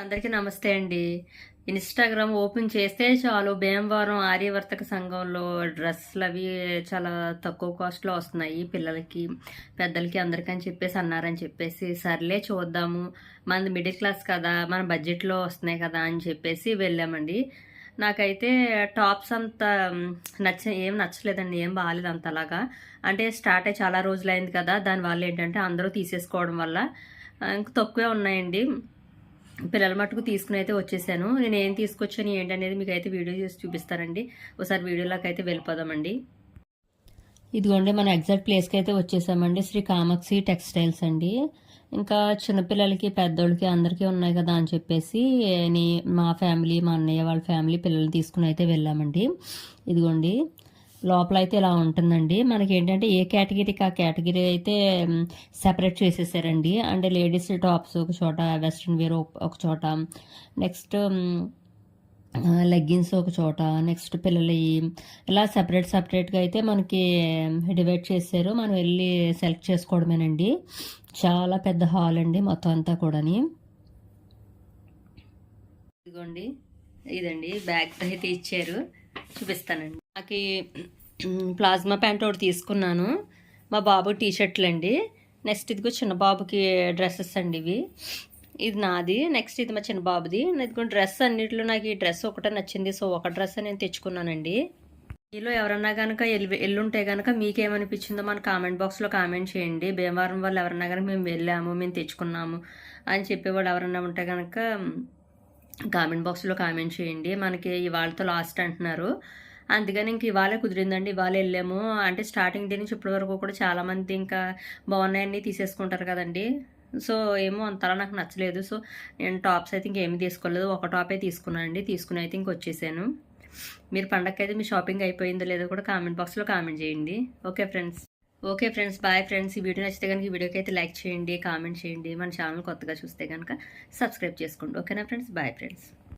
అందరికీ నమస్తే అండి. ఇన్స్టాగ్రామ్ ఓపెన్ చేస్తే చాలు భీమవరం ఆర్యవర్తక సంఘంలో డ్రెస్సులు అవి చాలా తక్కువ కాస్ట్లో వస్తున్నాయి. పిల్లలకి పెద్దలకి అందరికీ అని చెప్పేసి అన్నారని చెప్పేసి సర్లే చూద్దాము. మనది మిడిల్ క్లాస్ కదా మన బడ్జెట్లో వస్తున్నాయి కదా అని చెప్పేసి వెళ్ళామండి. నాకైతే టాప్స్ అంత నచ్చ ఏం నచ్చలేదండి ఏం బాగాలేదు అంతలాగా. అంటే స్టార్ట్ అయ్యి చాలా రోజులైంది కదా దానివల్ల ఏంటంటే అందరూ తీసేసుకోవడం వల్ల ఇంకా తక్కువే ఉన్నాయండి. పిల్లల మట్టుకు తీసుకుని అయితే వచ్చేసాను. నేను ఏం తీసుకొచ్చాను ఏంటనేది మీకు అయితే వీడియో చేసి చూపిస్తానండి. ఒకసారి వీడియోలోకి అయితే వెళ్ళిపోదామండి. ఇదిగోండి మన ఎగ్జాక్ట్ ప్లేస్కి అయితే వచ్చేసామండి. శ్రీ కామాక్షి టెక్స్టైల్స్ అండి. ఇంకా చిన్నపిల్లలకి పెద్దోళ్ళకి అందరికీ ఉన్నాయి కదా అని చెప్పేసి మా ఫ్యామిలీ మా అన్నయ్య వాళ్ళ ఫ్యామిలీ పిల్లల్ని తీసుకుని అయితే వెళ్ళామండి. ఇదిగోండి లోపల అయితే ఇలా ఉంటుందండి. మనకి ఏంటంటే ఏ కేటగిరీకి ఆ కేటగిరీ అయితే సెపరేట్ చేసేసారండి. అంటే లేడీస్ టాప్స్ ఒక చోట వెస్ట్రన్ వేర్ ఒక చోట నెక్స్ట్ లెగ్గిన్స్ ఒక చోట నెక్స్ట్ పిల్లలవి ఇలా సపరేట్ సపరేట్గా అయితే మనకి డివైడ్ చేశారు. మనం వెళ్ళి సెలెక్ట్ చేసుకోవడమేనండి. చాలా పెద్ద హాల్ అండి మొత్తం అంతా కూడాని. ఇదిగోండి. ఇదండి బ్యాగ్ అయితే ఇచ్చారు. చూపిస్తానండి. నాకు ప్లాజ్మా ప్యాంట్ ఒకటి తీసుకున్నాను. మా బాబు టీ షర్ట్లు అండి. నెక్స్ట్ ఇదిగో చిన్న బాబుకి డ్రెస్సెస్ అండి ఇవి. ఇది నాది. నెక్స్ట్ ఇది మా చిన్న బాబుది. ఇదిగో డ్రెస్ అన్నిటిలో నాకు ఈ డ్రెస్ ఒకటే నచ్చింది. సో ఒక డ్రెస్ నేను తెచ్చుకున్నానండి. మీలో ఎవరన్నా కనుక ఎల్లు ఎల్లుంటే కనుక మీకేమనిపించిందో మన కామెంట్ బాక్స్లో కామెంట్ చేయండి. భీమవరం వాళ్ళు ఎవరన్నా కనుక మేము వెళ్ళాము మేము తెచ్చుకున్నాము అని చెప్పేవాళ్ళు ఎవరన్నా ఉంటే కనుక కామెంట్ బాక్స్లో కామెంట్ చేయండి. మనకి ఇవాళతో లాస్ట్ అంటున్నారు. అందుకని ఇంక ఇవాళే కుదిరిందండి. ఇవాళ వెళ్ళాము. అంటే స్టార్టింగ్ డే నుంచి ఇప్పటి వరకు కూడా చాలామంది ఇంకా బాగున్నాయన్నీ తీసేసుకుంటారు కదండి. సో ఏమో అంతలా నాకు నచ్చలేదు. సో నేను టాప్స్ అయితే ఇంకేమీ తీసుకోలేదు. ఒక టాపే తీసుకున్నానండి తీసుకుని అయితే ఇంక వచ్చేసాను. మీరు పండగకి అయితే మీ షాపింగ్ అయిపోయిందో లేదో కూడా కామెంట్ బాక్స్లో కామెంట్ చేయండి. Okay friends okay friends bye friends ఈ వీడియో నచ్చితే కనుక ఈ వీడియోకి అయితే లైక్ చేయండి కామెంట్ చేయండి. మన ఛానల్ కొత్తగా చూస్తే కనుక సబ్స్క్రైబ్ చేసుకోండి. ఓకేనా ఫ్రెండ్స్ బాయ్ ఫ్రెండ్స్